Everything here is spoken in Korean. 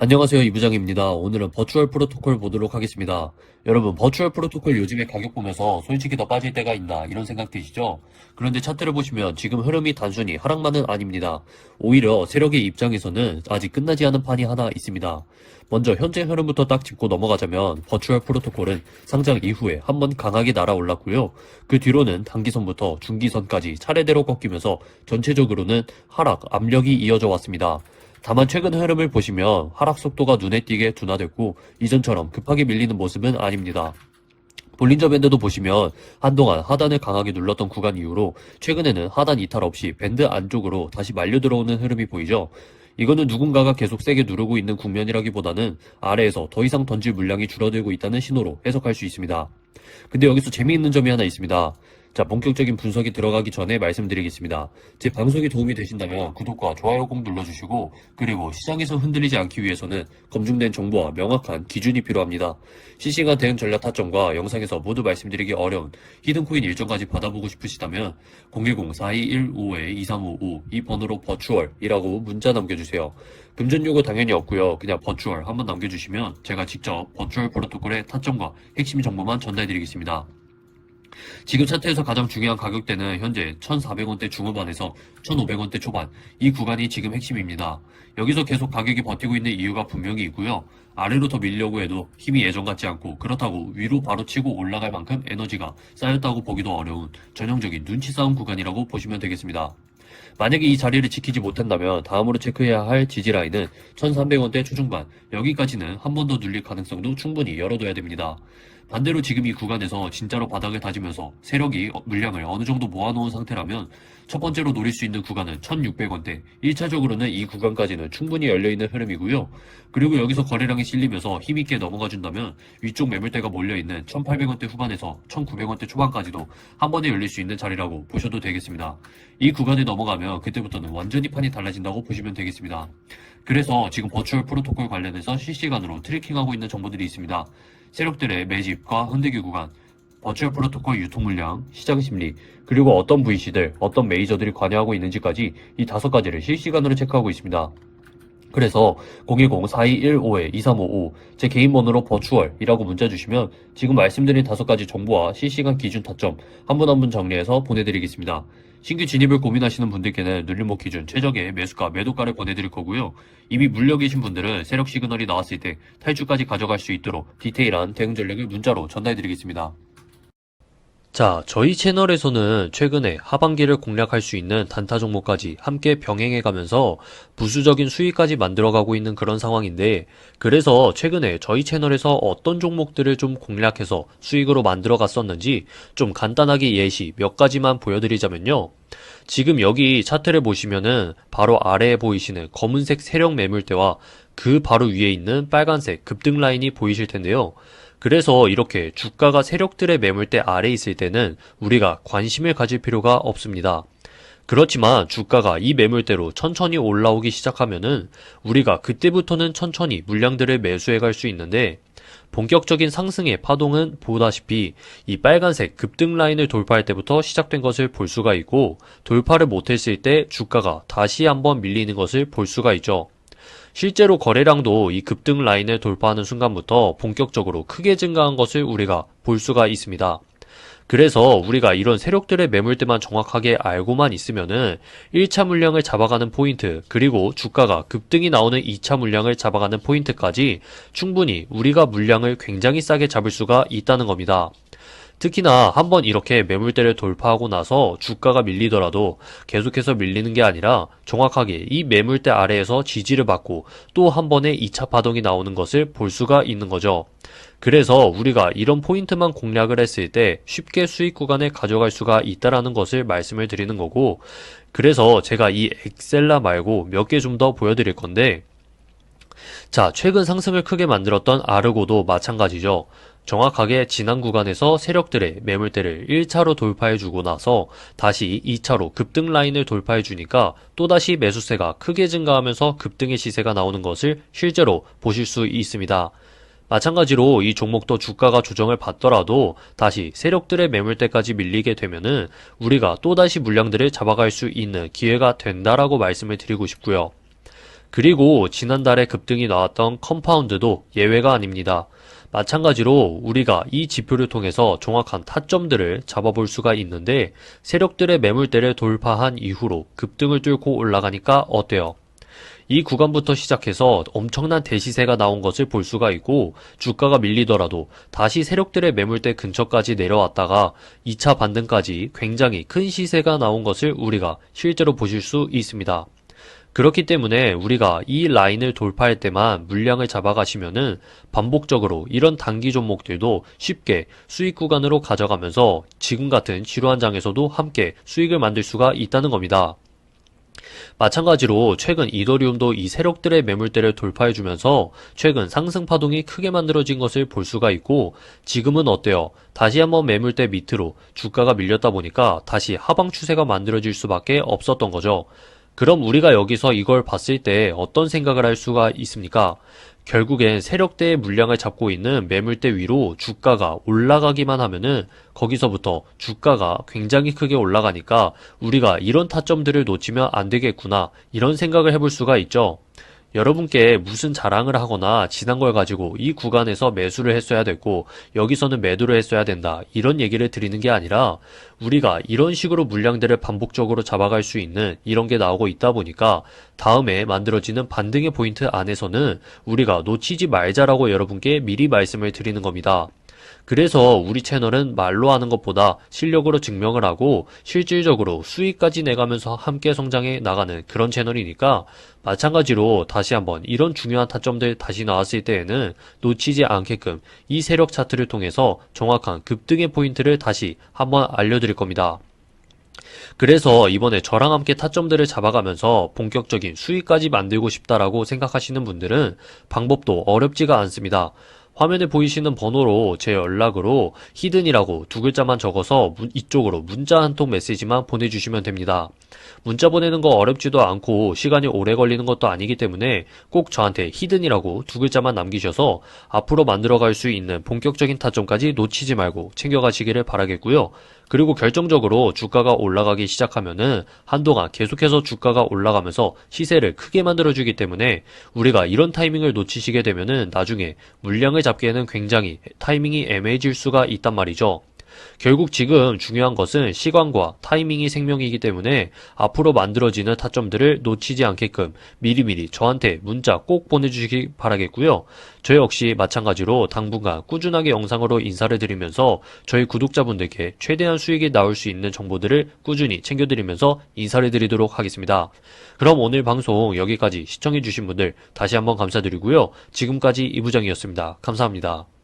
안녕하세요 이부장입니다. 오늘은 버추얼 프로토콜 보도록 하겠습니다. 여러분 버추얼 프로토콜 요즘에 가격 보면서 솔직히 더 빠질 때가 있나 이런 생각 드시죠? 그런데 차트를 보시면 지금 흐름이 단순히 하락만은 아닙니다. 오히려 세력의 입장에서는 아직 끝나지 않은 판이 하나 있습니다. 먼저 현재 흐름부터 딱 짚고 넘어가자면 버추얼 프로토콜은 상장 이후에 한번 강하게 날아올랐고요. 그 뒤로는 단기선부터 중기선까지 차례대로 꺾이면서 전체적으로는 하락 압력이 이어져 왔습니다. 다만 최근 흐름을 보시면 하락 속도가 눈에 띄게 둔화됐고 이전처럼 급하게 밀리는 모습은 아닙니다. 볼린저 밴드도 보시면 한동안 하단을 강하게 눌렀던 구간 이후로 최근에는 하단 이탈 없이 밴드 안쪽으로 다시 말려 들어오는 흐름이 보이죠. 이거는 누군가가 계속 세게 누르고 있는 국면이라기보다는 아래에서 더 이상 던질 물량이 줄어들고 있다는 신호로 해석할 수 있습니다. 근데 여기서 재미있는 점이 하나 있습니다. 자, 본격적인 분석이 들어가기 전에 말씀드리겠습니다. 제 방송이 도움이 되신다면 구독과 좋아요 꼭 눌러주시고, 그리고 시장에서 흔들리지 않기 위해서는 검증된 정보와 명확한 기준이 필요합니다. 실시간 대응 전략 타점과 영상에서 모두 말씀드리기 어려운 히든코인 일정까지 받아보고 싶으시다면 010-4215-2355 이 번호로 버추얼이라고 문자 남겨주세요. 금전 요구 당연히 없고요. 그냥 버추얼 한번 남겨주시면 제가 직접 버추얼 프로토콜의 타점과 핵심 정보만 전달해드리겠습니다. 지금 차트에서 가장 중요한 가격대는 현재 1,400원대 중후반에서 1,500원대 초반 이 구간이 지금 핵심입니다. 여기서 계속 가격이 버티고 있는 이유가 분명히 있고요. 아래로 더 밀려고 해도 힘이 예전 같지 않고 그렇다고 위로 바로 치고 올라갈 만큼 에너지가 쌓였다고 보기도 어려운 전형적인 눈치 싸움 구간이라고 보시면 되겠습니다. 만약에 이 자리를 지키지 못한다면 다음으로 체크해야 할 지지라인은 1300원대 초중반 여기까지는 한 번 더 눌릴 가능성도 충분히 열어둬야 됩니다. 반대로 지금 이 구간에서 진짜로 바닥을 다지면서 세력이 어- 물량을 어느 정도 모아놓은 상태라면 첫 번째로 노릴 수 있는 구간은 1600원대 1차적으로는 이 구간까지는 충분히 열려있는 흐름이고요. 그리고 여기서 거래량이 실리면서 힘있게 넘어가 준다면 위쪽 매물대가 몰려있는 1800원대 후반에서 1900원대 초반까지도 한 번에 열릴 수 있는 자리라고 보셔도 되겠습니다. 이 구간에 넘어가면 그때부터는 완전히 판이 달라진다고 보시면 되겠습니다. 그래서 지금 버추얼 프로토콜 관련해서 실시간으로 트래킹하고 있는 정보들이 있습니다. 세력들의 매집과 흔들기 구간, 버추얼 프로토콜 유통 물량, 시장 심리, 그리고 어떤 VC들, 어떤 메이저들이 관여하고 있는지까지 이 다섯 가지를 실시간으로 체크하고 있습니다. 그래서 010-4215-2355 제 개인 번호로 버추얼이라고 문자 주시면 지금 말씀드린 다섯 가지 정보와 실시간 기준 타점 한 분 한 분 정리해서 보내드리겠습니다. 신규 진입을 고민하시는 분들께는 눌림목 기준 최적의 매수가 매도가를 보내드릴 거고요. 이미 물려 계신 분들은 세력 시그널이 나왔을 때 탈주까지 가져갈 수 있도록 디테일한 대응 전략을 문자로 전달해드리겠습니다. 자, 저희 채널에서는 최근에 하반기를 공략할 수 있는 단타 종목까지 함께 병행해 가면서 부수적인 수익까지 만들어 가고 있는 그런 상황인데, 그래서 최근에 저희 채널에서 어떤 종목들을 좀 공략해서 수익으로 만들어 갔었는지 좀 간단하게 예시 몇 가지만 보여드리자면요. 지금 여기 차트를 보시면은 바로 아래에 보이시는 검은색 세력 매물대와 그 바로 위에 있는 빨간색 급등 라인이 보이실 텐데요. 그래서 이렇게 주가가 세력들의 매물대 아래에 있을 때는 우리가 관심을 가질 필요가 없습니다. 그렇지만 주가가 이 매물대로 천천히 올라오기 시작하면은 우리가 그때부터는 천천히 물량들을 매수해 갈 수 있는데 본격적인 상승의 파동은 보다시피 이 빨간색 급등 라인을 돌파할 때부터 시작된 것을 볼 수가 있고 돌파를 못했을 때 주가가 다시 한번 밀리는 것을 볼 수가 있죠. 실제로 거래량도 이 급등 라인을 돌파하는 순간부터 본격적으로 크게 증가한 것을 우리가 볼 수가 있습니다. 그래서 우리가 이런 세력들의 매물대만 정확하게 알고만 있으면은 1차 물량을 잡아가는 포인트, 그리고 주가가 급등이 나오는 2차 물량을 잡아가는 포인트까지 충분히 우리가 물량을 굉장히 싸게 잡을 수가 있다는 겁니다. 특히나 한번 이렇게 매물대를 돌파하고 나서 주가가 밀리더라도 계속해서 밀리는 게 아니라 정확하게 이 매물대 아래에서 지지를 받고 또 한 번의 2차 파동이 나오는 것을 볼 수가 있는 거죠. 그래서 우리가 이런 포인트만 공략을 했을 때 쉽게 수익 구간에 가져갈 수가 있다라는 것을 말씀을 드리는 거고 그래서 제가 이 엑셀라 말고 몇 개 좀 더 보여드릴 건데 자, 최근 상승을 크게 만들었던 아르고도 마찬가지죠. 정확하게 지난 구간에서 세력들의 매물대를 1차로 돌파해주고 나서 다시 2차로 급등 라인을 돌파해주니까 또다시 매수세가 크게 증가하면서 급등의 시세가 나오는 것을 실제로 보실 수 있습니다. 마찬가지로 이 종목도 주가가 조정을 받더라도 다시 세력들의 매물대까지 밀리게 되면은 우리가 또다시 물량들을 잡아갈 수 있는 기회가 된다라고 말씀을 드리고 싶고요. 그리고 지난달에 급등이 나왔던 컴파운드도 예외가 아닙니다. 마찬가지로 우리가 이 지표를 통해서 정확한 타점들을 잡아볼 수가 있는데 세력들의 매물대를 돌파한 이후로 급등을 뚫고 올라가니까 어때요? 이 구간부터 시작해서 엄청난 대시세가 나온 것을 볼 수가 있고 주가가 밀리더라도 다시 세력들의 매물대 근처까지 내려왔다가 2차 반등까지 굉장히 큰 시세가 나온 것을 우리가 실제로 보실 수 있습니다. 그렇기 때문에 우리가 이 라인을 돌파할 때만 물량을 잡아가시면은 반복적으로 이런 단기 종목들도 쉽게 수익 구간으로 가져가면서 지금 같은 지루한 장에서도 함께 수익을 만들 수가 있다는 겁니다. 마찬가지로 최근 이더리움도 이 세력들의 매물대를 돌파해주면서 최근 상승 파동이 크게 만들어진 것을 볼 수가 있고 지금은 어때요? 다시 한번 매물대 밑으로 주가가 밀렸다 보니까 다시 하방 추세가 만들어질 수밖에 없었던 거죠. 그럼 우리가 여기서 이걸 봤을 때 어떤 생각을 할 수가 있습니까? 결국엔 세력대의 물량을 잡고 있는 매물대 위로 주가가 올라가기만 하면은 거기서부터 주가가 굉장히 크게 올라가니까 우리가 이런 타점들을 놓치면 안 되겠구나 이런 생각을 해볼 수가 있죠. 여러분께 무슨 자랑을 하거나 지난 걸 가지고 이 구간에서 매수를 했어야 됐고 여기서는 매도를 했어야 된다 이런 얘기를 드리는 게 아니라 우리가 이런 식으로 물량들을 반복적으로 잡아갈 수 있는 이런 게 나오고 있다 보니까 다음에 만들어지는 반등의 포인트 안에서는 우리가 놓치지 말자라고 여러분께 미리 말씀을 드리는 겁니다. 그래서 우리 채널은 말로 하는 것보다 실력으로 증명을 하고 실질적으로 수익까지 내가면서 함께 성장해 나가는 그런 채널이니까 마찬가지로 다시 한번 이런 중요한 타점들 다시 나왔을 때에는 놓치지 않게끔 이 세력 차트를 통해서 정확한 급등의 포인트를 다시 한번 알려드릴 겁니다. 그래서 이번에 저랑 함께 타점들을 잡아가면서 본격적인 수익까지 만들고 싶다라고 생각하시는 분들은 방법도 어렵지가 않습니다. 화면에 보이시는 번호로 제 연락으로 히든이라고 두 글자만 적어서 문- 이쪽으로 문자 한 통 메시지만 보내주시면 됩니다. 문자 보내는 거 어렵지도 않고 시간이 오래 걸리는 것도 아니기 때문에 꼭 저한테 히든이라고 두 글자만 남기셔서 앞으로 만들어갈 수 있는 본격적인 타점까지 놓치지 말고 챙겨가시기를 바라겠고요. 그리고 결정적으로 주가가 올라가기 시작하면은 한동안 계속해서 주가가 올라가면서 시세를 크게 만들어주기 때문에 우리가 이런 타이밍을 놓치시게 되면은 나중에 물량을 잡기에는 굉장히 타이밍이 애매해질 수가 있단 말이죠. 결국 지금 중요한 것은 시간과 타이밍이 생명이기 때문에 앞으로 만들어지는 타점들을 놓치지 않게끔 미리미리 저한테 문자 꼭 보내주시기 바라겠고요. 저 역시 마찬가지로 당분간 꾸준하게 영상으로 인사를 드리면서 저희 구독자분들께 최대한 수익이 나올 수 있는 정보들을 꾸준히 챙겨드리면서 인사를 드리도록 하겠습니다. 그럼 오늘 방송 여기까지 시청해주신 분들 다시 한번 감사드리고요. 지금까지 이부장이었습니다. 감사합니다.